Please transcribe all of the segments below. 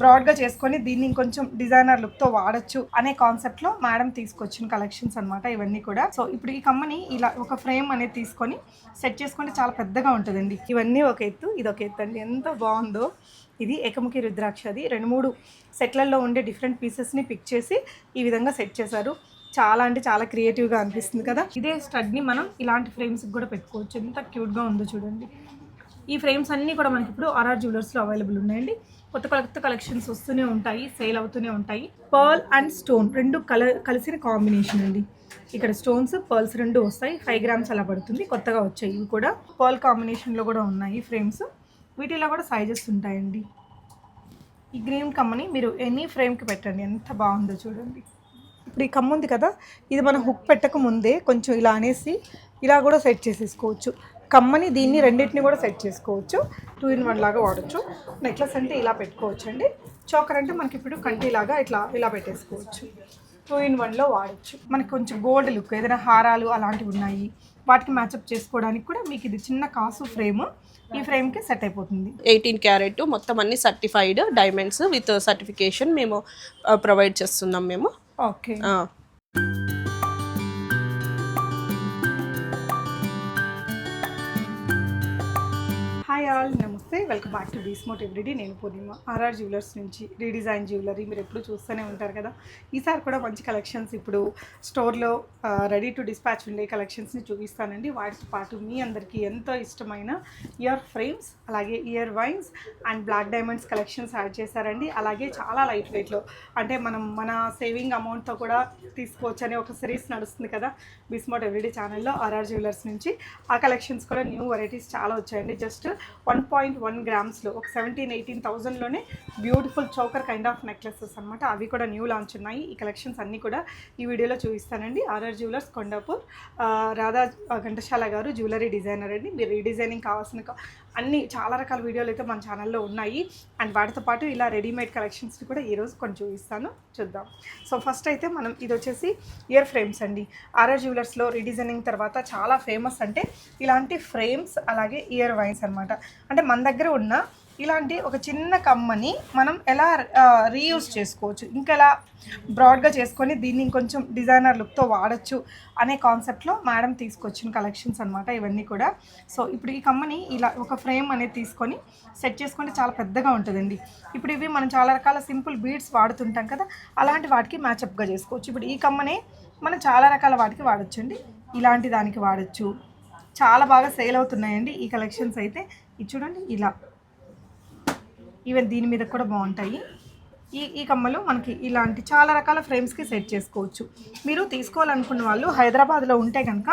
బ్రాడ్గా చేసుకొని దీన్ని ఇంకొంచెం డిజైనర్ లుక్తో వాడచ్చు అనే కాన్సెప్ట్లో మేడం తీసుకొచ్చిన కలెక్షన్స్ అన్నమాట ఇవన్నీ కూడా. సో ఇప్పుడు ఈ కమ్మని ఇలా ఒక ఫ్రేమ్ అనేది తీసుకొని సెట్ చేసుకుంటే చాలా పెద్దగా ఉంటుందండి. ఇవన్నీ ఒక ఎత్తు ఇది ఒక ఎత్తు అండి. ఎంత బాగుందో. ఇది ఏకముఖి రుద్రాక్ష అది. రెండు మూడు సెట్లలో ఉండే డిఫరెంట్ పీసెస్ని పిక్ చేసి ఈ విధంగా సెట్ చేశారు. చాలా అంటే చాలా క్రియేటివ్గా అనిపిస్తుంది కదా. ఇదే స్టడ్ని మనం ఇలాంటి ఫ్రేమ్స్కి కూడా పెట్టుకోవచ్చు. ఎంత క్యూట్గా ఉందో చూడండి. ఈ ఫ్రేమ్స్ అన్నీ కూడా మనకి ఇప్పుడు ఆర్ఆర్ జ్యువెలర్స్లో అవైలబుల్ ఉన్నాయండి. కొత్త కొత్త కలెక్షన్స్ వస్తూనే ఉంటాయి సేల్ అవుతూనే ఉంటాయి. పర్ల్ అండ్ స్టోన్ రెండు కల కలిసిన కాంబినేషన్ అండి. ఇక్కడ స్టోన్స్ పర్ల్స్ రెండు వస్తాయి. ఫైవ్ గ్రామ్స్ అలా పడుతుంది. కొత్తగా వచ్చాయి ఇవి కూడా. పర్ల్ కాంబినేషన్లో కూడా ఉన్నాయి ఫ్రేమ్స్ వీటిలో కూడా సైజెస్ ఉంటాయండి. ఈ గ్రీన్ కమ్మని మీరు ఎనీ ఫ్రేమ్కి పెట్టండి. ఎంత బాగుందో చూడండి. ఇప్పుడు ఈ కమ్మ ఉంది కదా ఇది మనం హుక్ పెట్టక ముందే కొంచెం ఇలా అనేసి ఇలా కూడా సెట్ చేసేసుకోవచ్చు. కమ్మని దీన్ని రెండింటిని కూడా సెట్ చేసుకోవచ్చు. టూ ఇన్ వన్ లాగా వాడచ్చు. నెక్లెస్ అంటే ఇలా పెట్టుకోవచ్చు అండి చోకర్ అంటే మనకి ఇప్పుడు కంటిలాగా ఇట్లా ఇలా పెట్టేసుకోవచ్చు. టూ ఇన్ వన్లో వాడచ్చు. మనకి కొంచెం గోల్డ్ లుక్ ఏదైనా హారాలు అలాంటివి ఉన్నాయి. వాటికి మ్యాచప్ చేసుకోవడానికి కూడా మీకు ఇది చిన్న కాసు ఫ్రేమ్ ఈ ఫ్రేమ్కి సెట్ అయిపోతుంది. ఎయిటీన్ క్యారెట్ మొత్తం అన్ని సర్టిఫైడ్ డైమండ్స్ విత్ సర్టిఫికేషన్ మేము ప్రొవైడ్ చేస్తున్నాం మేము. ఓకే. ఆ. హాయ్ ఆల్ నమస్తే వెల్కమ్ బ్యాక్ టు బీస్మోట్ ఎవ్రీడే నేను పూర్ణిమ. ఆర్ఆర్ జ్యువెలర్స్ నుంచి రీడిజైన్ జ్యువెలరీ మీరు ఎప్పుడు చూస్తూనే ఉంటారు కదా? ఈసారి కూడా మంచి కలెక్షన్స్ ఇప్పుడు స్టోర్లో రెడీ టు డిస్పాచ్ ఉండే కలెక్షన్స్ని చూపిస్తానండి. వాటితో పాటు మీ అందరికీ ఎంతో ఇష్టమైన ఇయర్ ఫ్రేమ్స్ అలాగే ear vines and black diamonds collections add చేశారండి. అలాగే చాలా లైట్ వెయిట్లో అంటే మనం మన సేవింగ్ అమౌంట్తో కూడా తీసుకోవచ్చు అనే ఒక సిరీస్ నడుస్తుంది కదా? బీస్మోట్ ఎవ్రీడే ఛానల్లో ఆర్ఆర్ జ్యువెలర్స్ నుంచి. ఆ కలెక్షన్స్ కూడా న్యూ వెరైటీస్ చాలా వచ్చాయండి. జస్ట్ వన్ పాయింట్ వన్ గ్రామ్స్లో ఒక seventeen eighteen థౌజండ్లోనే beautiful choker kind of necklaces అనమాట అవి కూడా న్యూ లాంచ్ ఉన్నాయి. ఈ కలెక్షన్స్ అన్నీ కూడా ఈ వీడియోలో చూపిస్తానండి. RR jewellers Kondapur Radha Ghantasala garu jewellery designer అండి. మీరు రీడిజైనింగ్ కావాల్సిన అన్ని చాలా రకాల వీడియోలు అయితే మన ఛానల్లో ఉన్నాయి. అండ్ వాటితో పాటు ఇలా రెడీమేడ్ కలెక్షన్స్ని కూడా ఈరోజు కొన్ని చూపిస్తాను. చూద్దాం. సో ఫస్ట్ అయితే మనం ఇది వచ్చేసి ఇయర్ ఫ్రేమ్స్ అండి. ఆర్ఆర్ జ్యువెలర్స్లో రీడిజైనింగ్ తర్వాత చాలా ఫేమస్ అంటే ఇలాంటి ఫ్రేమ్స్ అలాగే ఇయర్ వైన్స్ అనమాట అంటే మన దగ్గర ఉన్న ఇలాంటి ఒక చిన్న కమ్మని మనం ఎలా రీయూజ్ చేసుకోవచ్చు? ఇంకెలా బ్రాడ్గా చేసుకొని దీన్ని ఇంకొంచెం డిజైనర్ లుక్తో వాడచ్చు అనే కాన్సెప్ట్లో మేడం తీసుకొచ్చిన కలెక్షన్స్ అనమాట ఇవన్నీ కూడా. సో ఇప్పుడు ఈ కమ్మని ఇలా ఒక ఫ్రేమ్ అనేది తీసుకొని సెట్ చేసుకుంటే చాలా పెద్దగా ఉంటుందండి. ఇప్పుడు ఇవి మనం చాలా రకాల సింపుల్ బీడ్స్ వాడుతుంటాం కదా అలాంటి వాటికి మ్యాచప్గా చేసుకోవచ్చు. ఇప్పుడు ఈ కమ్మని మనం చాలా రకాల వాటికి వాడచ్చండి. ఇలాంటి దానికి వాడచ్చు. చాలా బాగా సేల్ అవుతున్నాయండి ఈ కలెక్షన్స్ అయితే. ఇది చూడండి ఇలా. ఈవెన్ దీని మీద కూడా బాగుంటాయి. ఈ ఈ కమ్మలు మనకి ఇలాంటి చాలా రకాల ఫ్రేమ్స్కి సెట్ చేసుకోవచ్చు. మీరు తీసుకోవాలనుకున్న వాళ్ళు హైదరాబాద్లో ఉంటే కనుక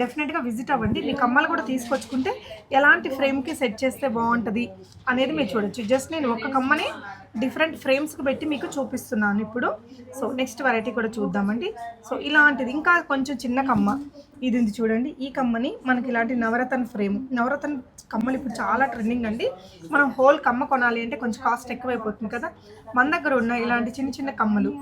డెఫినెట్గా విజిట్ అవ్వండి. మీ కమ్మలు కూడా తీసుకొచ్చుకుంటే ఎలాంటి ఫ్రేమ్కి సెట్ చేస్తే బాగుంటుంది అనేది మీరు చూడొచ్చు. జస్ట్ నేను ఒక కమ్మని డిఫరెంట్ ఫ్రేమ్స్కి పెట్టి మీకు చూపిస్తున్నాను ఇప్పుడు. సో నెక్స్ట్ వెరైటీ కూడా చూద్దామండి. సో ఇలాంటిది ఇంకా కొంచెం చిన్న కమ్మ. ఇది ఉంది చూడండి. ఈ కమ్మని మనకి ఇలాంటి నవరత్న ఫ్రేమ్ నవరత్న కమ్మలు ఇప్పుడు చాలా ట్రెండింగ్ అండి. మనం హోల్ కమ్మ కొనాలి అంటే కొంచెం కాస్ట్ ఎక్కువైపోతుంది కదా. మన దగ్గర ఉన్న ఇలాంటి చిన్న చిన్న కమ్మలు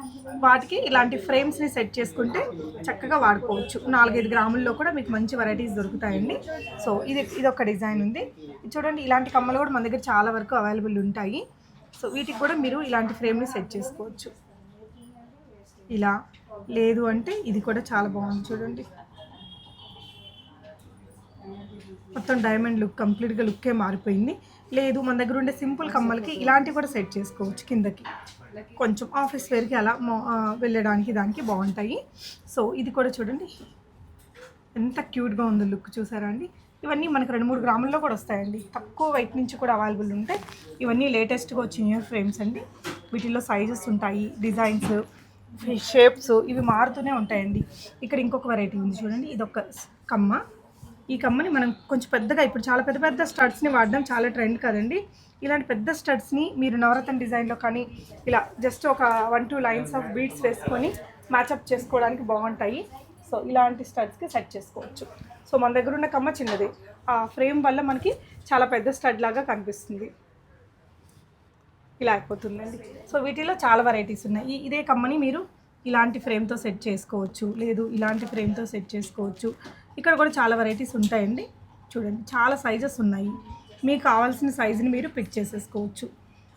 వాటికి ఇలాంటి ఫ్రేమ్స్ని సెట్ చేసుకుంటే చక్కగా వాడుకోవచ్చు. నాలుగైదు గ్రాముల్లో కూడా మీకు మంచి వెరైటీస్ దొరుకుతాయండి. సో ఇది ఇది ఒక డిజైన్ ఉంది. ఇది చూడండి ఇలాంటి కమ్మలు కూడా మన దగ్గర చాలా వరకు అవైలబుల్ ఉంటాయి. సో వీటికి కూడా మీరు ఇలాంటి ఫ్రేమ్ని సెట్ చేసుకోవచ్చు. ఇలా లేదు అంటే ఇది కూడా చాలా బాగుంది. చూడండి. మొత్తం డైమండ్ లుక్ కంప్లీట్గా లుక్కే మారిపోయింది. లేదు మన దగ్గర ఉండే సింపుల్ కమ్మలకి ఇలాంటివి కూడా సెట్ చేసుకోవచ్చు కిందకి. కొంచెం ఆఫీస్ వేర్కి అలా వెళ్ళడానికి దానికి బాగుంటాయి. సో ఇది కూడా చూడండి. ఎంత క్యూట్గా ఉంది లుక్ చూసారా అండి? ఇవన్నీ మనకు రెండు మూడు గ్రాముల్లో కూడా వస్తాయండి. తక్కువ వెయిట్ నుంచి కూడా అవైలబుల్ ఉంటాయి ఇవన్నీ లేటెస్ట్గా వచ్చిన ఇయర్ ఫ్రేమ్స్ అండి. వీటిల్లో సైజెస్ ఉంటాయి డిజైన్స్ షేప్స్ ఇవి మారుతూనే ఉంటాయండి. ఇక్కడ ఇంకొక వెరైటీ ఉంది చూడండి. ఇది ఒక కమ్మ. ఈ కమ్మని మనం కొంచెం పెద్దగా ఇప్పుడు చాలా పెద్ద పెద్ద స్టడ్స్ని వాడడం చాలా ట్రెండ్ కదండి. ఇలాంటి పెద్ద స్టడ్స్ని మీరు నవరత్న డిజైన్లో కానీ ఇలా జస్ట్ ఒక one two lines of beads వేసుకొని మ్యాచప్ చేసుకోవడానికి బాగుంటాయి. సో ఇలాంటి స్టడ్స్కి సెట్ చేసుకోవచ్చు. సో మన దగ్గర ఉన్న కమ్మ చిన్నది. ఆ ఫ్రేమ్ వల్ల మనకి చాలా పెద్ద స్టడ్ లాగా కనిపిస్తుంది. ఇలా అయిపోతుందండి. సో వీటిలో చాలా వెరైటీస్ ఉన్నాయి. ఇదే కమ్మని మీరు ఇలాంటి ఫ్రేమ్తో సెట్ చేసుకోవచ్చు. లేదు ఇలాంటి ఫ్రేమ్తో సెట్ చేసుకోవచ్చు. ఇక్కడ కూడా చాలా వెరైటీస్ ఉంటాయండి. చూడండి చాలా సైజెస్ ఉన్నాయి. మీకు కావాల్సిన సైజుని మీరు పిక్ చేసేసుకోవచ్చు.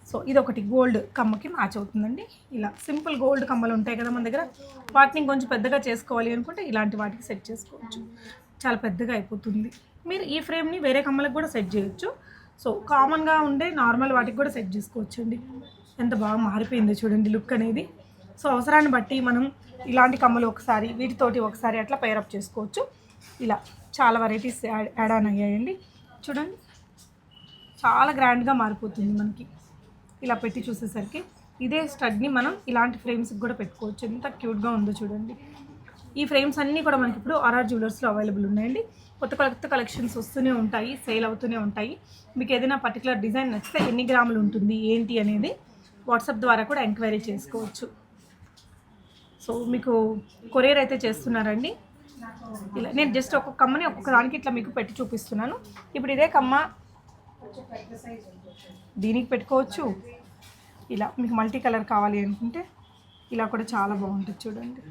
సో ఇది ఒకటి గోల్డ్ కమ్మకి మ్యాచ్ అవుతుందండి. ఇలా సింపుల్ గోల్డ్ కమ్మలు ఉంటాయి కదా మన దగ్గర. వాటిని కొంచెం పెద్దగా చేసుకోవాలి అనుకుంటే ఇలాంటి వాటికి సెట్ చేసుకోవచ్చు. చాలా పెద్దగా అయిపోతుంది. మీరు ఈ ఫ్రేమ్ని వేరే కమ్మలకు కూడా సెట్ చేయొచ్చు. సో కామన్గా ఉండే నార్మల్ వాటికి కూడా సెట్ చేసుకోవచ్చండి. ఎంత బాగా మారిపోయిందో చూడండి లుక్ అనేది. సో అవసరాన్ని బట్టి మనం ఇలాంటి కమ్మలు ఒకసారి వీటితోటి ఒకసారి అట్లా పేరప్ చేసుకోవచ్చు. ఇలా చాలా వెరైటీస్ యాడ్ యాడ్ ఆన్ అయ్యాయండి. చూడండి. చాలా గ్రాండ్గా మారిపోతుంది మనకి. ఇలా పెట్టి చూసేసరికి ఇదే స్టడ్ని మనం ఇలాంటి ఫ్రేమ్స్కి కూడా పెట్టుకోవచ్చు. ఎంత క్యూట్గా ఉందో చూడండి. ఈ ఫ్రేమ్స్ అన్నీ కూడా మనకి ఇప్పుడు ఆర్ఆర్ జ్యువెలర్స్లో అవైలబుల్ ఉన్నాయండి. కొత్త కొత్త కలెక్షన్స్ వస్తూనే ఉంటాయి సేల్ అవుతూనే ఉంటాయి. మీకు ఏదైనా పర్టికులర్ డిజైన్ నచ్చితే ఎన్ని గ్రాములు ఉంటుంది ఏంటి అనేది వాట్సాప్ ద్వారా కూడా ఎంక్వైరీ చేసుకోవచ్చు. సో మీకు కొరియర్ అయితే చేస్తున్నారండి. ఇలా నేను జస్ట్ ఒక్కొక్క కమ్మని ఒక్కొక్క దానికి ఇట్లా మీకు పెట్టి చూపిస్తున్నాను. ఇప్పుడు ఇదే కమ్మ దీనికి పెట్టుకోవచ్చు. ఇలా మీకు మల్టీ కలర్ కావాలి అనుకుంటే ఇలా కూడా చాలా బాగుంటుంది చూడండి.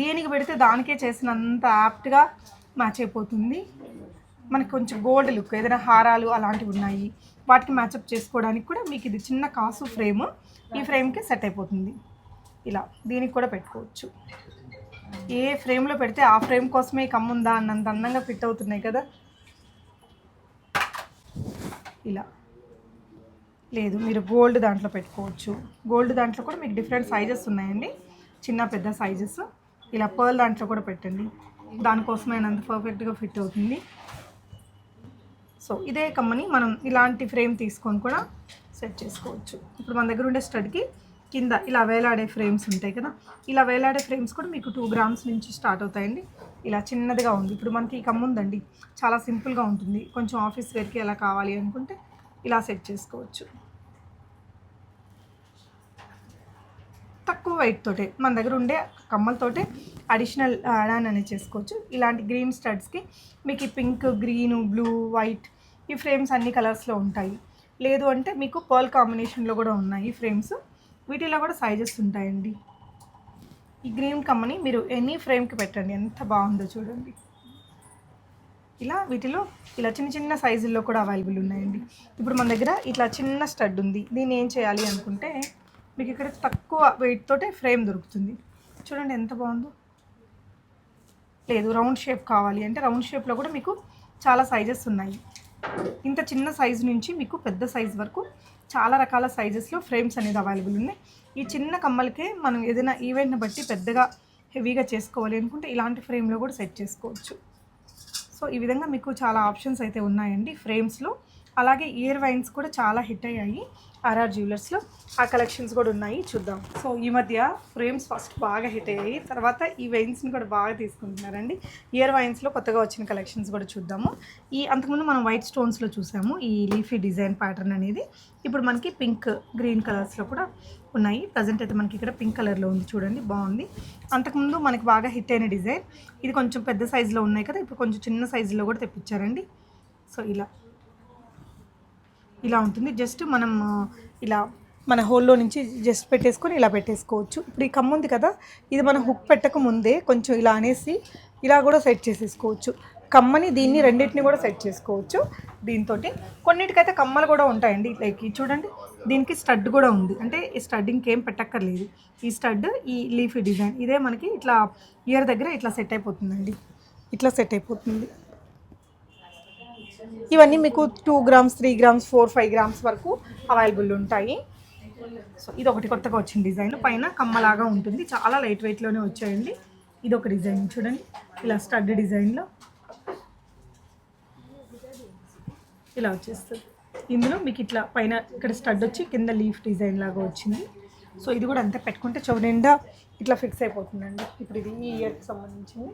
దేనికి పెడితే దానికే చేసినంత యాప్ట్గా మ్యాచ్ అయిపోతుంది మనకి కొంచెం గోల్డ్ లుక్ ఏదైనా హారాలు అలాంటివి ఉన్నాయి. వాటికి మ్యాచప్ చేసుకోవడానికి కూడా మీకు ఇది చిన్న కాసు ఫ్రేమ్ ఈ ఫ్రేమ్కి సెట్ అయిపోతుంది. ఇలా దీనికి కూడా పెట్టుకోవచ్చు. ఏ ఫ్రేమ్లో పెడితే ఆ ఫ్రేమ్ కోసమే కమ్ముందా ఉందా అన్నంత అందంగా ఫిట్ అవుతున్నాయి కదా? ఇలా. లేదు మీరు గోల్డ్ దాంట్లో పెట్టుకోవచ్చు. గోల్డ్ దాంట్లో కూడా మీకు డిఫరెంట్ సైజెస్ ఉన్నాయండి. చిన్న పెద్ద సైజెస్ ఇలా పర్ల్ దాంట్లో కూడా పెట్టండి. దానికోసమైనంత పర్ఫెక్ట్గా ఫిట్ అవుతుంది. సో ఇదే కమ్మని మనం ఇలాంటి ఫ్రేమ్ తీసుకొని కూడా సెట్ చేసుకోవచ్చు. ఇప్పుడు మన దగ్గర ఉండే స్టడ్కి కింద ఇలా వేలాడే ఫ్రేమ్స్ ఉంటాయి కదా ఇలా వేలాడే ఫ్రేమ్స్ కూడా మీకు టూ గ్రామ్స్ నుంచి స్టార్ట్ అవుతాయండి. ఇలా చిన్నదిగా ఉంది. ఇప్పుడు మనకి ఈ కమ్ముందండి చాలా సింపుల్గా ఉంటుంది. కొంచెం ఆఫీస్ వేర్కి ఎలా కావాలి అనుకుంటే ఇలా సెట్ చేసుకోవచ్చు. తక్కువ వెయిట్ తోటే మన దగ్గర ఉండే కమ్మలతోటే అడిషనల్ యాడాన్ అనేది చేసుకోవచ్చు. ఇలాంటి గ్రీన్ స్టడ్స్కి మీకు ఈ పింక్ గ్రీన్ బ్లూ వైట్ ఈ ఫ్రేమ్స్ అన్ని కలర్స్లో ఉంటాయి. లేదు అంటే మీకు పర్ల్ కాంబినేషన్లో కూడా ఉన్నాయి ఈ ఫ్రేమ్స్ వీటిలో కూడా సైజెస్ ఉంటాయండి. ఈ గ్రీన్ కమ్మని మీరు ఎనీ ఫ్రేమ్కి పెట్టండి ఎంత బాగుందో చూడండి. ఇలా వీటిలో ఇలా చిన్న చిన్న సైజుల్లో కూడా అవైలబుల్ ఉన్నాయండి. ఇప్పుడు మన దగ్గర ఇట్లా చిన్న స్టడ్ ఉంది. దీన్ని ఏం చేయాలి అనుకుంటే మీకు ఇక్కడ తక్కువ వెయిట్ తోటే ఫ్రేమ్ దొరుకుతుంది. చూడండి ఎంత బాగుందో. లేదు రౌండ్ షేప్ కావాలి అంటే రౌండ్ షేప్లో కూడా మీకు చాలా సైజెస్ ఉన్నాయి. ఇంత చిన్న సైజు నుంచి మీకు పెద్ద సైజ్ వరకు చాలా రకాల సైజెస్లో ఫ్రేమ్స్ అనేది అవైలబుల్ ఉన్నాయి. ఈ చిన్న కమ్మలకే మనం ఏదైనా ఈవెంట్ని బట్టి పెద్దగా హెవీగా చేసుకోవాలి అనుకుంటే ఇలాంటి ఫ్రేమ్లో కూడా సెట్ చేసుకోవచ్చు. సో ఈ విధంగా మీకు చాలా ఆప్షన్స్ అయితే ఉన్నాయండి ఫ్రేమ్స్లో అలాగే ఇయర్ వైన్స్ కూడా చాలా హిట్ అయ్యాయి. ఆర్ఆర్ జ్యువెలర్స్లో ఆ కలెక్షన్స్ కూడా ఉన్నాయి చూద్దాం. సో ఈ మధ్య ఫ్రేమ్స్ ఫస్ట్ బాగా హిట్ అయ్యాయి. తర్వాత ఈ వైన్స్ని కూడా బాగా తీసుకుంటున్నారండి. ఇయర్ వైన్స్లో కొత్తగా వచ్చిన కలెక్షన్స్ కూడా చూద్దాము. ఈ అంతకుముందు మనం వైట్ స్టోన్స్లో చూసాము ఈ లీఫీ డిజైన్ ప్యాటర్న్ అనేది. ఇప్పుడు మనకి పింక్ గ్రీన్ కలర్స్లో కూడా ఉన్నాయి. ప్రజెంట్ అయితే మనకి ఇక్కడ పింక్ కలర్లో ఉంది చూడండి బాగుంది. అంతకుముందు మనకి బాగా హిట్ అయిన డిజైన్. ఇది కొంచెం పెద్ద సైజులో ఉన్నాయి కదా ఇప్పుడు కొంచెం చిన్న సైజులో కూడా తెప్పించారండి. సో ఇలా. ఇలా ఉంటుంది. జస్ట్ మనం ఇలా మన హోల్లో నుంచి జస్ట్ పెట్టేసుకొని ఇలా పెట్టేసుకోవచ్చు. ఇప్పుడు ఈ కమ్మ ఉంది కదా ఇది మనం హుక్ పెట్టక ముందే కొంచెం ఇలా అనేసి ఇలా కూడా సెట్ చేసేసుకోవచ్చు. కమ్మని దీన్ని రెండింటిని కూడా సెట్ చేసుకోవచ్చు దీంతో కొన్నిటికైతే కమ్మలు కూడా ఉంటాయండి. లైక్ ఇది చూడండి దీనికి స్టడ్ కూడా ఉంది. అంటే ఈ స్టడ్ ఇంకేం పెట్టక్కర్లేదు. ఈ స్టడ్ ఈ లీఫీ డిజైన్ ఇదే మనకి ఇట్లా ఇయర్ దగ్గర ఇట్లా సెట్ అయిపోతుందండి. ఇట్లా సెట్ అయిపోతుంది. ఇవన్నీ మీకు two grams three grams four five grams వరకు అవైలబుల్ ఉంటాయి. సో ఇది ఒకటి కొత్తగా వచ్చిన డిజైన్ పైన కమ్మలాగా ఉంటుంది. చాలా లైట్ వెయిట్లోనే వచ్చాయండి. ఇది ఒక డిజైన్ చూడండి. ఇలా స్టడ్ డిజైన్లో ఇలా వచ్చేస్తుంది. ఇందులో మీకు ఇట్లా పైన ఇక్కడ స్టడ్ వచ్చి కింద లీఫ్ డిజైన్ లాగా వచ్చింది. సో ఇది కూడా అంతే పెట్టుకుంటే చెవు నిండా ఇట్లా ఫిక్స్ అయిపోతుందండి. ఇప్పుడు ఇది ఈ ఇయర్కి సంబంధించింది.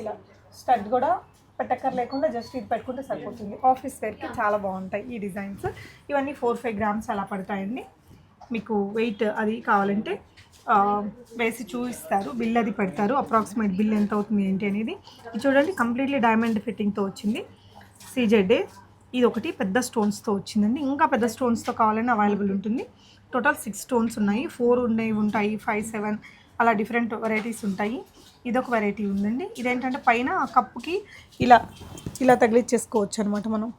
ఇలా స్టడ్ కూడా పెట్టక్కర్ లేకుండా జస్ట్ ఇది పెట్టుకుంటే సరిపోతుంది. ఆఫీస్ వేర్కి చాలా బాగుంటాయి ఈ డిజైన్స్. ఇవన్నీ ఫోర్ ఫైవ్ గ్రామ్స్ అలా పడతాయండి. మీకు వెయిట్ అది కావాలంటే వేసి చూపిస్తారు. బిల్ అది పెడతారు. అప్రాక్సిమేట్ బిల్ ఎంత అవుతుంది ఏంటి అనేది. ఇది చూడండి కంప్లీట్లీ డైమండ్ ఫిట్టింగ్తో వచ్చింది. సీజెడ్ ఇది ఒకటి పెద్ద స్టోన్స్తో వచ్చిందండి. ఇంకా పెద్ద స్టోన్స్తో కావాలని అవైలబుల్ ఉంటుంది. టోటల్ సిక్స్ స్టోన్స్ ఉన్నాయి. ఫోర్ ఉన్నాయి ఉంటాయి ఫైవ్ సెవెన్ అలా డిఫరెంట్ వెరైటీస్ ఉంటాయి. ఇదొక వెరైటీ ఉందండి. ఇదేంటంటే పైన ఆ కప్పుకి ఇలా ఇలా తగిలిచ్చేసుకోవచ్చు అనమాట మనం.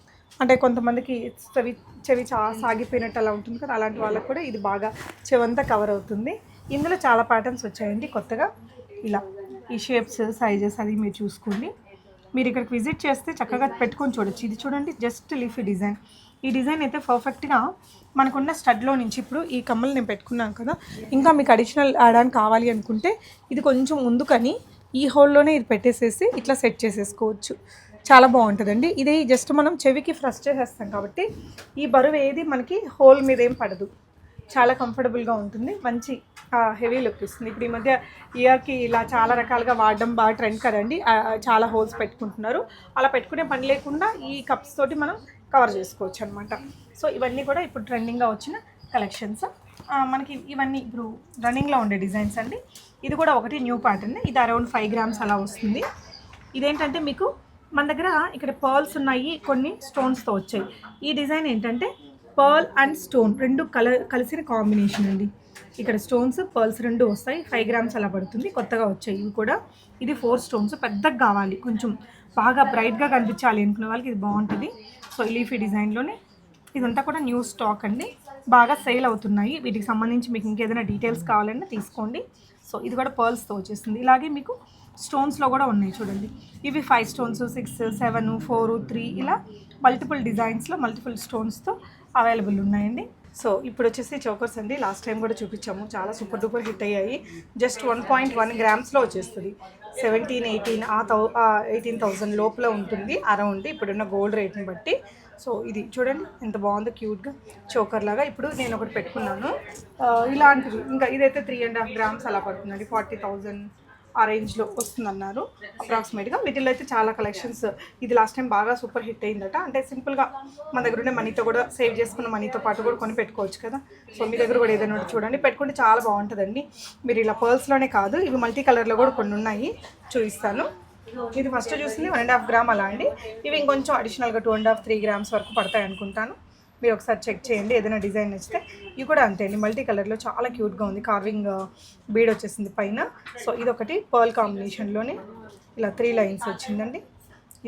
అంటే కొంతమందికి చెవి చెవి చా సాగిపోయినట్టు అలా ఉంటుంది కదా అలాంటి వాళ్ళకి కూడా ఇది బాగా చెవంతా కవర్ అవుతుంది. ఇందులో చాలా ప్యాటర్న్స్ వచ్చాయండి కొత్తగా. ఇలా ఈ షేప్స్ సైజెస్ అది మీరు చూసుకోండి. మీరు ఇక్కడికి విజిట్ చేస్తే చక్కగా పెట్టుకొని చూడొచ్చు. ఇది చూడండి జస్ట్ లీఫీ డిజైన్ ఈ డిజైన్ అయితే పర్ఫెక్ట్గా మనకున్న స్టడ్లో నుంచి ఇప్పుడు ఈ కమ్మలు నేను పెట్టుకున్నాను కదా ఇంకా మీకు అడిషనల్ యాడ్ కావాలి అనుకుంటే ఇది కొంచెం ముందుకని ఈ హోల్లోనే ఇది పెట్టేసేసి ఇట్లా సెట్ చేసేసుకోవచ్చు. చాలా బాగుంటుందండి. ఇది జస్ట్ మనం చెవికి ఫ్రస్ట్ చేసేస్తాం కాబట్టి ఈ బరువు ఏది మనకి హోల్ మీద ఏం పడదు. చాలా కంఫర్టబుల్గా ఉంటుంది. మంచి హెవీ లుక్ ఇస్తుంది. ఇప్పుడు ఈ మధ్య ఇయర్కి ఇలా చాలా రకాలుగా వాడడం బాగా ట్రెండ్ కదండి. చాలా హోల్స్ పెట్టుకుంటున్నారు. అలా పెట్టుకునే పని లేకుండా ఈ కప్స్ తోటి మనం కవర్ చేసుకోవచ్చు అనమాట సో ఇవన్నీ కూడా ఇప్పుడు ట్రెండింగ్గా వచ్చిన కలెక్షన్స్. మనకి ఇవన్నీ ఇప్పుడు రన్నింగ్లో ఉండే డిజైన్స్ అండి. ఇది కూడా ఒకటి న్యూ ప్యాటర్న్. ఇది అరౌండ్ ఫైవ్ గ్రామ్స్ అలా వస్తుంది. ఇదేంటంటే మీకు మన దగ్గర ఇక్కడ పర్ల్స్ ఉన్నాయి కొన్ని స్టోన్స్తో వచ్చాయి. ఈ డిజైన్ ఏంటంటే పర్ల్ అండ్ స్టోన్ రెండు కల కలిసిన కాంబినేషన్ అండి. ఇక్కడ స్టోన్స్ పర్ల్స్ రెండు వస్తాయి. ఫైవ్ గ్రామ్స్ అలా పడుతుంది. కొత్తగా వచ్చాయి ఇవి కూడా. ఇది ఫోర్ స్టోన్స్. పెద్దగా కావాలి. కొంచెం బాగా బ్రైట్గా కనిపించాలి అనుకునే వాళ్ళకి ఇది బాగుంటుంది. సో లీఫీ డిజైన్లోనే ఇదంతా కూడా న్యూ స్టాక్ అండి. బాగా సేల్ అవుతున్నాయి. వీటికి సంబంధించి మీకు ఇంకేదైనా డీటెయిల్స్ కావాలన్నా తీసుకోండి. సో ఇది కూడా పర్ల్స్తో వచ్చేస్తుంది ఇలాగే మీకు స్టోన్స్లో కూడా ఉన్నాయి చూడండి. ఇవి five stones six seven four three ఇలా మల్టిపుల్ డిజైన్స్లో మల్టిపుల్ స్టోన్స్తో అవైలబుల్ ఉన్నాయండి. సో ఇప్పుడు వచ్చేసి చోకర్స్ అండి. లాస్ట్ టైం కూడా చూపించాము. చాలా సూపర్ డూపర్ హిట్ అయ్యాయి. జస్ట్ వన్ పాయింట్ వన్ గ్రామ్స్లో వచ్చేస్తుంది. సెవెంటీన్ ఎయిటీన్ ఆ థౌ ఎయిటీన్ థౌజండ్ లోపల ఉంటుంది. అరౌండ్ ఇప్పుడున్న గోల్డ్ రేట్ని బట్టి. సో ఇది చూడండి ఎంత బాగుందో క్యూట్గా చోకర్ లాగా. ఇప్పుడు నేను ఒకటి పెట్టుకున్నాను. ఇలాంటివి ఇంకా ఇదైతే త్రీ అండ్ హాఫ్ గ్రామ్స్ అలా పడుతుందండి. ఫార్టీ థౌజండ్ ఆ రేంజ్లో వస్తుందన్నారు. అప్రాక్సిమేట్గా వీటిలో అయితే చాలా కలెక్షన్స్ ఇది లాస్ట్ టైం బాగా సూపర్ హిట్ అయిందట. అంటే సింపుల్గా మన దగ్గర ఉండే మనీతో కూడా సేవ్ చేసుకున్న మనీతో పాటు కూడా కొని పెట్టుకోవచ్చు కదా. సో మీ దగ్గర కూడా ఏదైనా ఉంటే చూడండి. పెట్టుకుంటే చాలా బాగుంటుందండి. మీరు ఇలా పర్ల్స్లోనే కాదు ఇవి మల్టీ కలర్లో కూడా కొన్ని ఉన్నాయి. చూపిస్తాను. ఇది ఫస్ట్ చూసింది వన్ అండ్ హాఫ్ గ్రామ్ అలా అండి. ఇవి ఇంకొంచెం అడిషనల్గా two and half three grams వరకు పడతాయి అనుకుంటాను. మీరు ఒకసారి చెక్ చేయండి ఏదైనా డిజైన్ నచ్చితే. ఇవి కూడా అంతే అండి మల్టీ కలర్లో చాలా క్యూట్గా ఉంది కార్వింగ్ బీడ్ uh, వచ్చేసింది పైన. సో ఇది ఒకటి పర్ల్ కాంబినేషన్లోనే ఇలా త్రీ లైన్స్ వచ్చిందండి.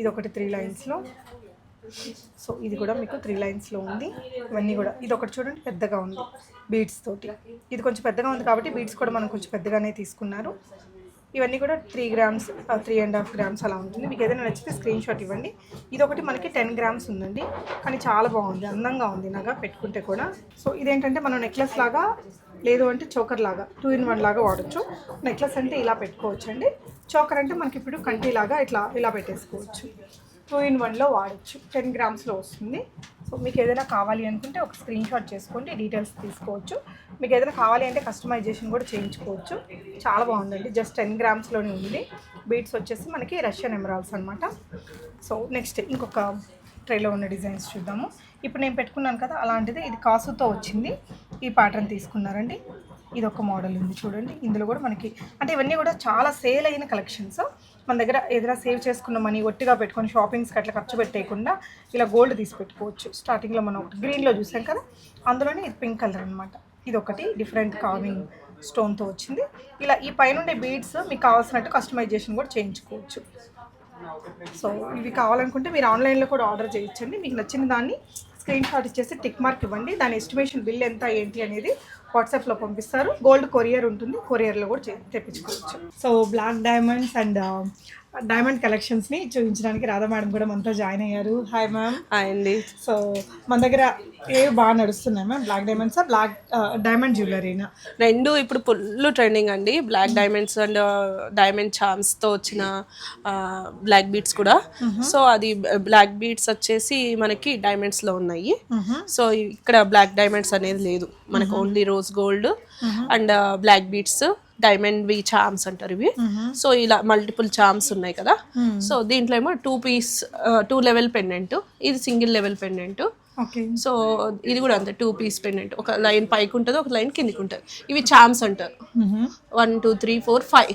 ఇది ఒకటి త్రీ లైన్స్లో సో ఇది కూడా మీకు త్రీ లైన్స్లో ఉంది. ఇవన్నీ కూడా ఇది ఒకటి చూడండి పెద్దగా ఉంది బీడ్స్ తోటి. ఇది కొంచెం పెద్దగా ఉంది కాబట్టి బీడ్స్ కూడా మనం కొంచెం పెద్దగానే తీసుకున్నారు. ఇవన్నీ కూడా three grams three and half grams అలా ఉంటుంది. మీకు ఏదైనా నచ్చితే స్క్రీన్ షాట్ ఇవ్వండి. ఇది ఒకటి మనకి టెన్ గ్రామ్స్ ఉందండి. కానీ చాలా బాగుంది. అందంగా ఉంది నాగా పెట్టుకుంటే కూడా. సో ఇదేంటంటే మనం నెక్లెస్ లాగా లేదు అంటే చోకర్ లాగా టూ ఇన్ వన్ లాగా వాడచ్చు. నెక్లెస్ అంటే ఇలా పెట్టుకోవచ్చు అండి చోకర్ అంటే మనకి ఇప్పుడు కంటి లాగా ఇట్లా ఇలా పెట్టేసుకోవచ్చు. టూ ఇన్ వన్లో వాడచ్చు. టెన్ గ్రామ్స్లో వస్తుంది. సో మీకు ఏదైనా కావాలి అనుకుంటే ఒక స్క్రీన్ షాట్ చేసుకోండి డీటెయిల్స్ తీసుకోవచ్చు. మీకు ఏదైనా కావాలి అంటే కస్టమైజేషన్ కూడా చేయించుకోవచ్చు. చాలా బాగుందండి. జస్ట్ టెన్ గ్రామ్స్లోనే ఉంది. బీట్స్ వచ్చేసి మనకి రష్యన్ ఎమరాల్స్ అనమాట సో నెక్స్ట్ ఇంకొక ట్రేలో ఉన్న డిజైన్స్ చూద్దాము. ఇప్పుడు నేను పెట్టుకున్నాను కదా అలాంటిది ఇది కాసుతో వచ్చింది. ఈ ప్యాటర్న్ తీసుకున్నారండి. ఇది ఒక మోడల్ ఉంది చూడండి. ఇందులో కూడా మనకి అంటే ఇవన్నీ కూడా చాలా సేల్ అయిన కలెక్షన్స్ మన దగ్గర ఏదైనా సేవ్ చేసుకున్న మనీ ఒట్టిగా పెట్టుకొని షాపింగ్స్కి అట్లా ఖర్చు పెట్టేయకుండా ఇలా గోల్డ్ తీసి పెట్టుకోవచ్చు. స్టార్టింగ్లో మనం ఒకటి గ్రీన్లో చూసాం కదా అందులోనే ఇది పింక్ కలర్ అనమాట ఇది ఒకటి డిఫరెంట్ కార్వింగ్ స్టోన్తో వచ్చింది. ఇలా ఈ పైన ఉండే బీడ్స్ మీకు కావాల్సినట్టు కస్టమైజేషన్ కూడా చేయించుకోవచ్చు. సో ఇవి కావాలనుకుంటే మీరు ఆన్లైన్లో కూడా ఆర్డర్ చేయొచ్చండి. మీకు నచ్చిన దాన్ని స్క్రీన్ షాట్ ఇచ్చేసి టిక్ మార్క్ ఇవ్వండి. దాని ఎస్టిమేషన్ బిల్ ఎంత ఏంటి అనేది వాట్సాప్లో పంపిస్తారు. గోల్డ్ కొరియర్ ఉంటుంది. కొరియర్లో కూడా చే- తెప్పించుకోవచ్చు so black diamonds and diamond కలెక్షన్స్ని చూపించడానికి రాధా మేడం కూడా మనతో జాయిన్ అయ్యారు. హాయ్ మ్యామ్ అండి. సో మన దగ్గర ఏవి బాగా నడుస్తున్నాయి మ్యామ్ బ్లాక్ డైమండ్సా బ్లాక్ డైమండ్ జ్యువెలరీనా రెండు ఇప్పుడు ఫుల్ ట్రెండింగ్ అండి. బ్లాక్ డైమండ్స్ అండ్ డైమండ్తో వచ్చిన బ్లాక్ బీట్స్ కూడా. సో అది బ్లాక్ బీట్స్ వచ్చేసి మనకి diamonds లో ఉన్నాయి. సో ఇక్కడ బ్లాక్ డైమండ్స్ అనేది లేదు. మనకు only rose gold and black beads diamond V charms అంటారు ఇవి. సో ఇలా మల్టిపుల్ చామ్స్ ఉన్నాయి కదా. సో దీంట్లో ఏమో two piece two level pendant ఇది సింగిల్ లెవెల్ పెండెంట్. సో ఇది కూడా అంతే టూ పీస్ పెండెంట్. ఒక లైన్ పైకి ఉంటుంది ఒక లైన్ కిందికి ఉంటుంది ఇవి చామ్స్ అంటారు. One two three four five.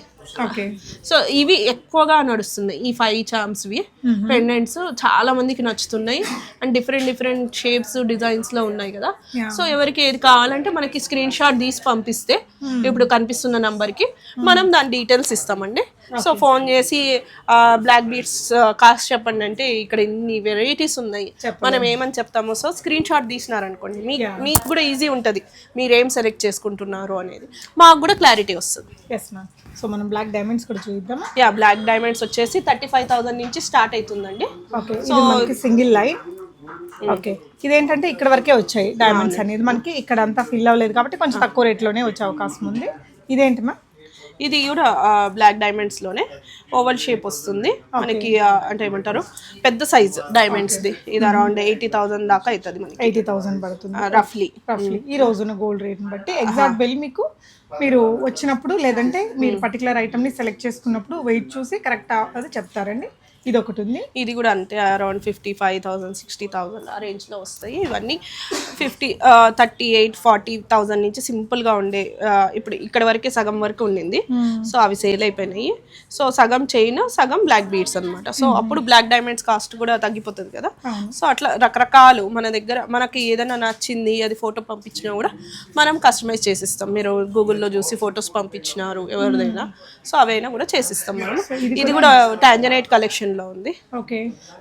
So ఇవి ఎక్కువగా నడుస్తున్నాయి ఈ ఫైవ్ చామ్స్వి పెండెంట్స్ చాలా మందికి నచ్చుతున్నాయి. అండ్ డిఫరెంట్ డిఫరెంట్ షేప్స్ డిజైన్స్లో ఉన్నాయి కదా. సో ఎవరికి ఏది కావాలంటే మనకి స్క్రీన్ షాట్ తీసి పంపిస్తే ఇప్పుడు కనిపిస్తున్న నంబర్కి మనం దాని డీటెయిల్స్ ఇస్తామండి. సో ఫోన్ చేసి బ్లాక్ బీట్స్ కాస్ట్ చెప్పండి అంటే ఇక్కడ ఇన్ని వెరైటీస్ ఉన్నాయి. మనం ఏమని చెప్తామో సో స్క్రీన్ షాట్ తీసినారనుకోండి. మీ. మీకు కూడా ఈజీ ఉంటుంది. మీరు ఏం సెలెక్ట్ చేసుకుంటున్నారు అనేది. మాకు కూడా క్లారిటీ వస్తుంది. సో మనం బ్లాక్ డైమండ్స్ కూడా చూద్దామా? యా బ్లాక్ డైమండ్స్ వచ్చేసి థర్టీ ఫైవ్ థౌసండ్ నుంచి స్టార్ట్ అవుతుందండి. ఓకే మనకి సింగిల్ లైన్ ఓకే ఇదేంటంటే ఇక్కడ వరకే వచ్చాయి డైమండ్స్ అనేది. మనకి ఇక్కడ అంతా ఫిల్ అవ్వలేదు కాబట్టి కొంచెం తక్కువ రేట్లోనే వచ్చే అవకాశం ఉంది. ఇదేంటి మ్యామ్ ఇది కూడా బ్లాక్ డైమండ్స్లోనే ఓవల్ షేప్ వస్తుంది. మనకి అంటే ఏమంటారు పెద్ద సైజ్ డైమండ్స్ ది. ఇది అరౌండ్ ఎయిటీ థౌసండ్ దాకా అవుతుంది మనకి. ఎయిటీ థౌసండ్ పడుతుంది. రఫ్లీ రఫ్లీ ఈ రోజున గోల్డ్ రేట్ని బట్టి ఎగ్జాక్ట్ బిల్ మీకు మీరు వచ్చినప్పుడు లేదంటే మీరు పర్టికులర్ ఐటమ్ని సెలెక్ట్ చేసుకున్నప్పుడు వెయిట్ చూసి కరెక్ట్ అది చెప్తారండి. ఇది ఒకటి ఉంది ఇది కూడా అంతే around fifty five thousand sixty thousand ఆ రేంజ్లో వస్తాయి. ఇవన్నీ fifty thirty eight forty thousand నుంచి సింపుల్గా ఉండే ఇప్పుడు ఇక్కడ వరకే సగం వరకు ఉండింది. సో అవి సేల్ అయిపోయినాయి. సో సగం చైన్ సగం బ్లాక్ బీడ్స్ అన్నమాట. సో అప్పుడు బ్లాక్ డైమండ్స్ కాస్ట్ కూడా తగ్గిపోతుంది కదా. సో అట్లా రకరకాలు మన దగ్గర మనకి ఏదైనా నచ్చింది అది ఫోటో పంపించినా కూడా మనం కస్టమైజ్ చేసిస్తాం. మీరు గూగుల్లో చూసి ఫొటోస్ పంపించినారు ఎవరిదైనా. సో అవైనా కూడా చేసిస్తాం మనం. ఇది కూడా టాంజనైట్ కలెక్షన్ లో ఉంది. ఓకే.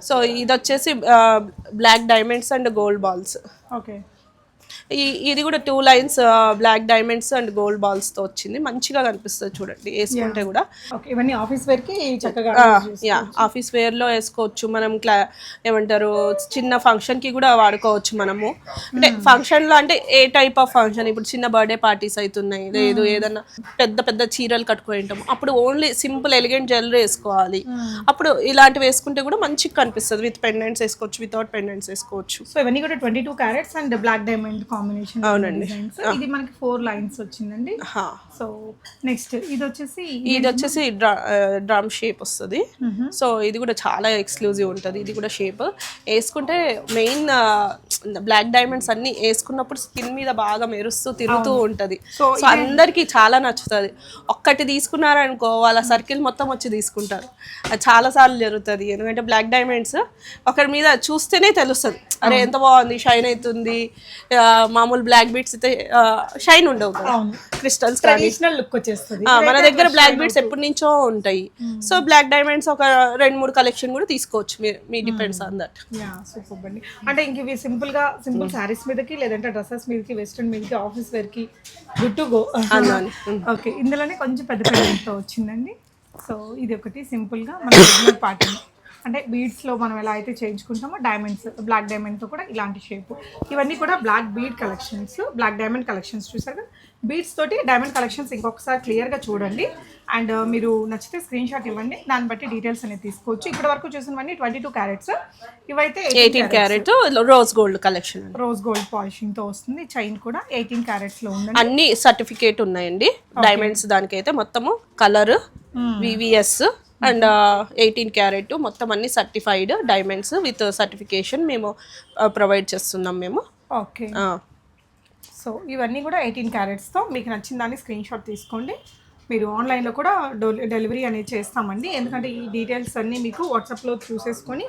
సో ఇది వచ్చేసి black diamonds and gold balls. Okay. ఈ ఇది కూడా two lines black diamonds and gold బాల్స్తో వచ్చింది. మంచిగా కనిపిస్తుంది చూడండి. వేసుకుంటే కూడా. ఇవన్నీ ఆఫీస్ వేర్కి చక్కగా యా ఆఫీస్ వేర్లో వేసుకోవచ్చు. మనం క్లా ఏమంటారు చిన్న ఫంక్షన్కి కూడా వాడుకోవచ్చు మనము. అంటే ఫంక్షన్లో అంటే ఏ టైప్ ఆఫ్ ఫంక్షన్ ఇప్పుడు చిన్న బర్త్డే పార్టీస్ అవుతున్నాయి లేదు ఏదన్నా పెద్ద పెద్ద చీరలు కట్టుకొని ఉంటాము అప్పుడు ఓన్లీ సింపుల్ ఎలిగెంట్ జ్యువెలరీ వేసుకోవాలి. అప్పుడు ఇలాంటివి వేసుకుంటే కూడా మంచిగా కనిపిస్తుంది. విత్ పెండెంట్స్ వేసుకోవచ్చు వితౌట్ పెండెంట్స్ వేసుకోవచ్చు. సో ఇవన్నీ కూడా twenty two carats and black diamond combination అవునండి. ఇది మనకి ఫోర్ లైన్స్ వచ్చిందండి. సో నెక్స్ట్ ఇది వచ్చేసి ఇది వచ్చేసి డ్రమ్ షేప్ వస్తుంది. సో ఇది కూడా చాలా ఎక్స్క్లూజివ్ ఉంటుంది. ఇది కూడా షేప్ వేసుకుంటే మెయిన్ బ్లాక్ డైమండ్స్ అన్ని వేసుకున్నప్పుడు స్కిన్ మీద బాగా మెరుస్తూ తిరుగుతూ ఉంటది. సో అందరికి చాలా నచ్చుతుంది. ఒక్కటి తీసుకున్నారనుకో వాళ్ళ సర్కిల్ మొత్తం వచ్చి తీసుకుంటారు. అది చాలా సార్లు జరుగుతుంది. ఎందుకంటే బ్లాక్ డైమండ్స్ ఒకరి మీద చూస్తేనే తెలుస్తుంది. అరే ఎంత బాగుంది షైన్ అవుతుంది. మామూలు బ్లాక్ బీట్స్ అయితే షైన్ ఉండవు కదా. క్రిస్టల్స్ ట్రెడిషనల్ లుక్ వచ్చేస్తుంది. మన దగ్గర బ్లాక్ బీడ్స్ ఎప్పటి నుంచో ఉంటాయి. సో బ్లాక్ డైమండ్స్ ఒక రెండు మూడు కలెక్షన్ కూడా తీసుకోవచ్చు. మీ డిపెండ్స్ ఆన్ దట్ సూపర్ అండి అంటే ఇంక ఇవి సింపుల్గా సింపుల్ శారీస్ మీదకి లేదంటే డ్రెస్సెస్ మీదకి వెస్ట్రన్ మీదకి ఆఫీస్ వేర్కి గుడ్ టు గో ఓకే ఇందులోనే కొంచెం పెద్ద పెద్దతో వచ్చిందండి. సో ఇది ఒకటి సింపుల్గా మన పార్టీ అంటే బీడ్స్లో మనం ఎలా అయితే చేయించుకుంటామో డైమండ్స్ బ్లాక్ డైమండ్తో కూడా ఇలాంటి షేప్ ఇవన్నీ కూడా black bead collections black diamond collections చూసారు బీడ్స్ తోటి డైమండ్ కలెక్షన్స్ ఇంకొకసారి క్లియర్గా చూడండి. అండ్ మీరు నచ్చితే స్క్రీన్ షాట్ ఇవ్వండి. దాన్ని బట్టి డీటెయిల్స్ అనేది తీసుకోవచ్చు. ఇప్పటి వరకు చూసినవన్నీ ట్వంటీ టూ క్యారెట్స్ ఇవైతే eighteen carat rose gold collection rose gold పాలిషింగ్తో వస్తుంది. చైన్ కూడా ఎయిటీన్ క్యారెట్స్లో ఉందండి. అన్ని సర్టిఫికేట్ ఉన్నాయండి. డైమండ్స్ దానికైతే మొత్తము colour VVS and eighteen carat మొత్తం అన్ని సర్టిఫైడ్ డైమండ్స్ విత్ సర్టిఫికేషన్ మేము ప్రొవైడ్ చేస్తున్నాం మేము. ఓకే. సో ఇవన్నీ కూడా ఎయిటీన్ క్యారెట్స్తో మీకు నచ్చిన దాన్ని స్క్రీన్ షాట్ తీసుకోండి. మీరు ఆన్లైన్లో కూడా డెలి- డెలివరీ అనేది చేస్తామండి. ఎందుకంటే ఈ డీటెయిల్స్ అన్నీ మీకు వాట్సాప్లో చూసేసుకొని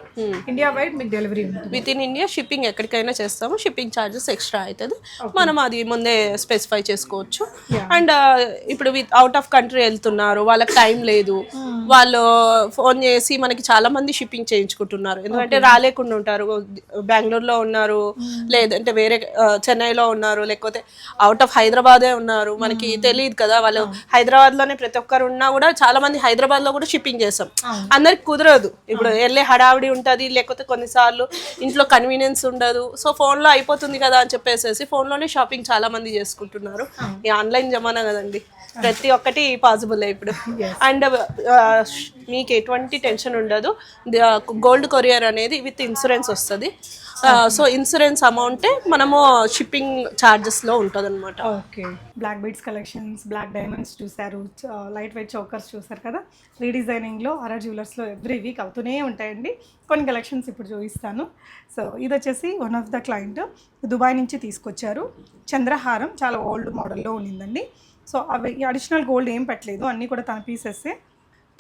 ఇండియా వైడ్ మీకు డెలివరీ ఉంటుంది. విత్ ఇన్ ఇండియా షిప్పింగ్ ఎక్కడికైనా చేస్తాము. షిప్పింగ్ ఛార్జెస్ ఎక్స్ట్రా అవుతుంది. మనం అది ముందే స్పెసిఫై చేసుకోవచ్చు. అండ్ ఇప్పుడు విత్ అవుట్ ఆఫ్ కంట్రీ వెళ్తున్నారు వాళ్ళకి టైం లేదు. వాళ్ళు ఫోన్ చేసి మనకి చాలా మంది షిప్పింగ్ చేయించుకుంటున్నారు. ఎందుకంటే రాలేకుండా ఉంటారు. బెంగళూరులో ఉన్నారు లేదంటే వేరే చెన్నైలో ఉన్నారు లేకపోతే అవుట్ ఆఫ్ హైదరాబాదే ఉన్నారు. మనకి తెలియదు కదా వాళ్ళు హైదరాబాద్ లోనే ప్రతి ఒక్కరు ఉన్నా కూడా చాలా మంది హైదరాబాద్లో కూడా షిప్పింగ్ చేస్తాం. అందరికి కుదరదు. ఇప్పుడు వెళ్ళే హడావిడి ఉంటది లేకపోతే కొన్నిసార్లు ఇంట్లో కన్వీనియన్స్ ఉండదు. సో ఫోన్లో అయిపోతుంది కదా అని చెప్పేసి ఫోన్లోనే షాపింగ్ చాలా మంది చేసుకుంటున్నారు. ఈ ఆన్లైన్ జమానా కదండి. ప్రతి ఒక్కటి పాసిబుల్ ఇప్పుడు. అండ్ మీకు ఎటువంటి టెన్షన్ ఉండదు. గోల్డ్ కొరియర్ అనేది విత్ ఇన్సూరెన్స్ వస్తుంది. సో ఇన్సూరెన్స్ అమౌంటే మనము షిప్పింగ్ ఛార్జెస్లో ఉంటుంది అనమాట okay. Black beads collections black diamonds చూసారు. లైట్ వెయిట్ చోకర్స్ చూసారు కదా? రీడిజైనింగ్లో ఆర్ఆర్ జ్యువెలర్స్లో ఎవ్రీ వీక్ అవుతూనే ఉంటాయండి. కొన్ని కలెక్షన్స్ ఇప్పుడు చూపిస్తాను. సో ఇది వచ్చేసి one of the client Dubai నుంచి తీసుకొచ్చారు. చంద్రహారం చాలా ఓల్డ్ మోడల్లో ఉండిందండి. సో అవి అడిషనల్ గోల్డ్ ఏం పెట్టలేదు. అన్నీ కూడా తన పీసెస్సే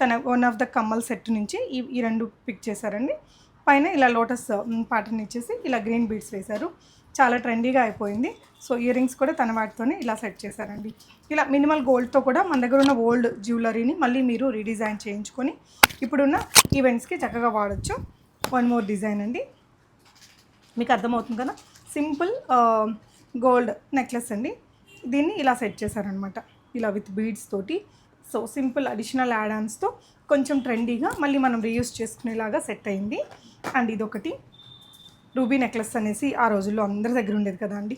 తన వన్ ఆఫ్ ద కమ్మల్ సెట్ నుంచి ఈ ఈ రెండు పిక్ చేశారండి. పైన ఇలా లోటస్ ప్యాటర్న్ ఇచ్చేసి ఇలా గ్రీన్ బీడ్స్ వేశారు. చాలా ట్రెండీగా అయిపోయింది. సో ఇయర్ రింగ్స్ కూడా తన వాటితోనే ఇలా సెట్ చేశారండి. ఇలా మినిమల్ గోల్డ్తో కూడా మన దగ్గర ఉన్న ఓల్డ్ జ్యువెలరీని మళ్ళీ మీరు రీడిజైన్ చేయించుకొని ఇప్పుడున్న ఈవెంట్స్కి చక్కగా వాడచ్చు. వన్ మోర్ డిజైన్ అండి. మీకు అర్థమవుతుంది కదా? సింపుల్ గోల్డ్ నెక్లెస్ అండి. దీన్ని ఇలా సెట్ చేశారనమాట ఇలా విత్ బీడ్స్ తోటి. సో సింపుల్ అడిషనల్ యాడాన్స్తో కొంచెం ట్రెండీగా మళ్ళీ మనం రీయూస్ చేసుకునేలాగా సెట్ అయింది. అండ్ ఇదొకటి. రూబీ నెక్లెస్ అనేసి ఆ రోజుల్లో అందరి దగ్గర ఉండేది కదా అండి.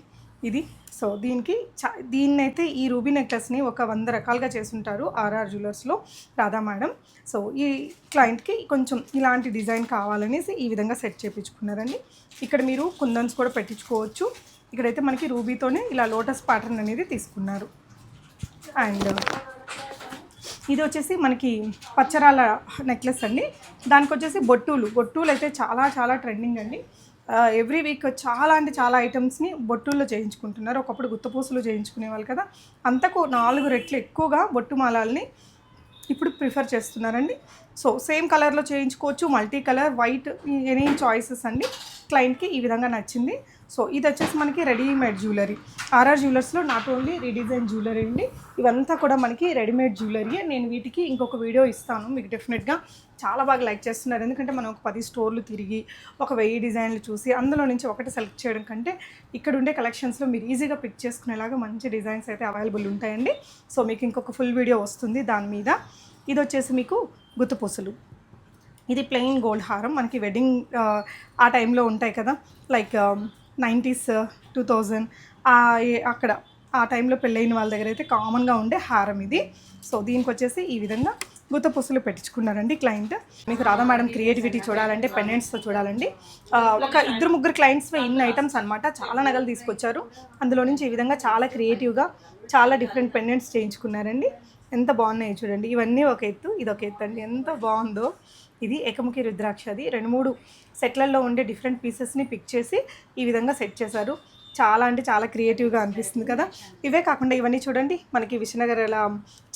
ఇది. సో దీనికి చా దీన్నైతే ఈ రూబీ నెక్లెస్ని ఒక వంద రకాలుగా చేసుంటారు ఆర్ఆర్ జ్యువెలర్స్లో రాధా మేడం. సో ఈ క్లయింట్కి కొంచెం ఇలాంటి డిజైన్ కావాలనేసి ఈ విధంగా సెట్ చేయించుకున్నారండి ఇక్కడ మీరు కుందన్స్ కూడా పెట్టించుకోవచ్చు. ఇక్కడైతే మనకి రూబీతోనే ఇలా లోటస్ ప్యాటర్న్ అనేది తీసుకున్నారు. అండ్ ఇది వచ్చేసి మనకి పచ్చరాల నెక్లెస్ అండి. దానికి వచ్చేసి బొట్టులు. బొట్టులు అయితే చాలా చాలా ట్రెండింగ్ అండి. ఎవ్రీ వీక్ చాలా అంటే చాలా ఐటమ్స్ని బొట్టుల్లో చేయించుకుంటున్నారు. ఒకప్పుడు గుత్తపూసలు చేయించుకునే వాళ్ళు కదా. అంతకు నాలుగు రెట్లు ఎక్కువగా బొట్టు ఇప్పుడు ప్రిఫర్ చేస్తున్నారండి. సో సేమ్ కలర్లో చేయించుకోవచ్చు. Multi colour white any choices అండి క్లయింట్కి ఈ విధంగా నచ్చింది. సో ఇది వచ్చేసి మనకి రెడీమేడ్ జ్యువెలరీ. ఆర్ఆర్ జ్యువెలర్స్లో నాట్ ఓన్లీ రీడిజైన్ జ్యువెలరీ అండి ఇవంతా కూడా మనకి రెడీమేడ్ జ్యువెలరీ. నేను వీటికి ఇంకొక వీడియో ఇస్తాను మీకు డెఫినెట్గా చాలా బాగా లైక్ చేస్తున్నారు. ఎందుకంటే మనం ఒక పది స్టోర్లు తిరిగి ఒక వెయ్యి డిజైన్లు చూసి అందులో నుంచి ఒకటి సెలెక్ట్ చేయడం కంటే ఇక్కడ ఉండే కలెక్షన్స్లో మీరు ఈజీగా పిక్ చేసుకునేలాగా మంచి డిజైన్స్ అయితే అవైలబుల్ ఉంటాయండి. సో మీకు ఇంకొక ఫుల్ వీడియో వస్తుంది దాని మీద. ఇది వచ్చేసి మీకు గుత్తుపూసలు. ఇది ప్లెయిన్ గోల్డ్ హారం. మనకి వెడ్డింగ్ ఆ టైంలో ఉంటాయి కదా like nineties uh, two thousand అక్కడ ఆ టైంలో పెళ్ళైన వాళ్ళ దగ్గర అయితే కామన్గా ఉండే హారం ఇది. సో దీనికి వచ్చేసి ఈ విధంగా గుత్త పుసులు పెట్టించుకున్నారండి క్లయింట్ మీకు రాధా మేడం క్రియేటివిటీ చూడాలంటే పెండెంట్స్తో చూడాలండి. ఒక ఇద్దరు ముగ్గురు క్లయింట్స్ ఇన్ని ఐటమ్స్ అనమాట చాలా నగలు తీసుకొచ్చారు. అందులో నుంచి ఈ విధంగా చాలా క్రియేటివ్గా చాలా డిఫరెంట్ పెండెంట్స్ చేయించుకున్నారండి. ఎంత బాగున్నాయి చూడండి. ఇవన్నీ ఒక ఎత్తు ఇది ఒక ఎత్తు అండి. ఎంత బాగుందో. ఇది ఏకముఖి రుద్రాక్షది రెండు మూడు సెట్లలో ఉండే డిఫరెంట్ పీసెస్ని పిక్ చేసి ఈ విధంగా సెట్ చేశారు. చాలా అంటే చాలా క్రియేటివ్గా అనిపిస్తుంది కదా. ఇవే కాకుండా ఇవన్నీ చూడండి మనకి విజయనగర్ ఎలా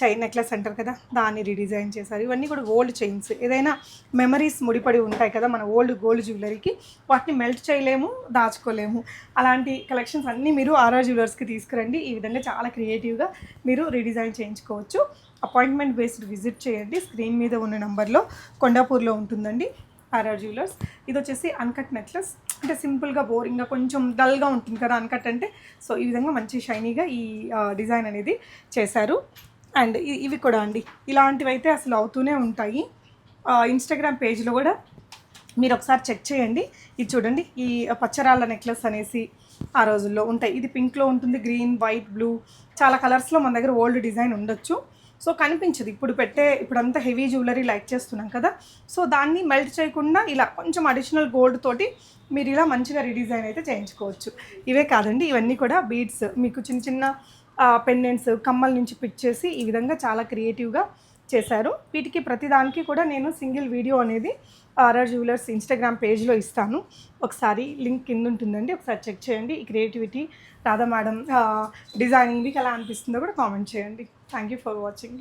చైన్ నెక్లెస్ అంటారు కదా దాన్ని రీడిజైన్ చేశారు. ఇవన్నీ కూడా ఓల్డ్ చైన్స్ ఏదైనా మెమరీస్ ముడిపడి ఉంటాయి కదా మన ఓల్డ్ గోల్డ్ జ్యువెలరీకి వాటిని మెల్ట్ చేయలేము దాచుకోలేము. అలాంటి కలెక్షన్స్ అన్నీ మీరు ఆర్ఆర్ జ్యువెలర్స్కి తీసుకురండి. ఈ విధంగా చాలా క్రియేటివ్గా మీరు రీడిజైన్ చేయించుకోవచ్చు. అపాయింట్మెంట్ బేస్డ్ విజిట్ చేయండి. స్క్రీన్ మీద ఉన్న నెంబర్లో కొండాపూర్లో ఉంటుందండి ఆర్ఆర్ జ్యువెలర్స్ ఇది వచ్చేసి అన్కట్ నెక్లెస్ అంటే సింపుల్గా బోరింగ్గా కొంచెం డల్గా ఉంటుంది కదా అనకట్టంటే. సో ఈ విధంగా మంచి షైనీగా ఈ డిజైన్ అనేది చేశారు. అండ్ ఇ- ఇవి కూడా అండి. ఇలాంటివి అయితే అసలు అవుతూనే ఉంటాయి. ఇన్స్టాగ్రామ్ పేజ్లో కూడా మీరు ఒకసారి చెక్ చేయండి. ఇది చూడండి. ఈ పచ్చరాళ్ళ నెక్లెస్ అనేసి ఆ రోజుల్లో ఉంటాయి. ఇది పింక్లో ఉంటుంది. గ్రీన్ వైట్ బ్లూ చాలా కలర్స్లో మన దగ్గర ఓల్డ్ డిజైన్ ఉండొచ్చు. సో కనిపించదు. ఇప్పుడు పెట్టే ఇప్పుడంతా హెవీ జ్యువెలరీ లైక్ చేస్తున్నాం కదా. సో దాన్ని మెల్ట్ చేయకుండా ఇలా కొంచెం అడిషనల్ గోల్డ్ తోటి మీరు ఇలా మంచిగా రీడిజైన్ అయితే చేయించుకోవచ్చు. ఇవే కాదండి ఇవన్నీ కూడా బీడ్స్. మీకు చిన్న చిన్న పెండెంట్స్ కమ్మల నుంచి పిక్ చేసి ఈ విధంగా చాలా క్రియేటివ్గా చేశారు. వీటికి ప్రతిదానికి కూడా నేను సింగిల్ వీడియో అనేది ఆర్ఆర్ జ్యువెలర్స్ ఇన్స్టాగ్రామ్ పేజ్లో ఇస్తాను. ఒకసారి లింక్ కింద ఉంటుందండి ఒకసారి చెక్ చేయండి. ఈ క్రియేటివిటీ రాధా మేడం డిజైనింగ్ మీకు ఎలా అనిపిస్తుందో కూడా కామెంట్ చేయండి. Thank you for watching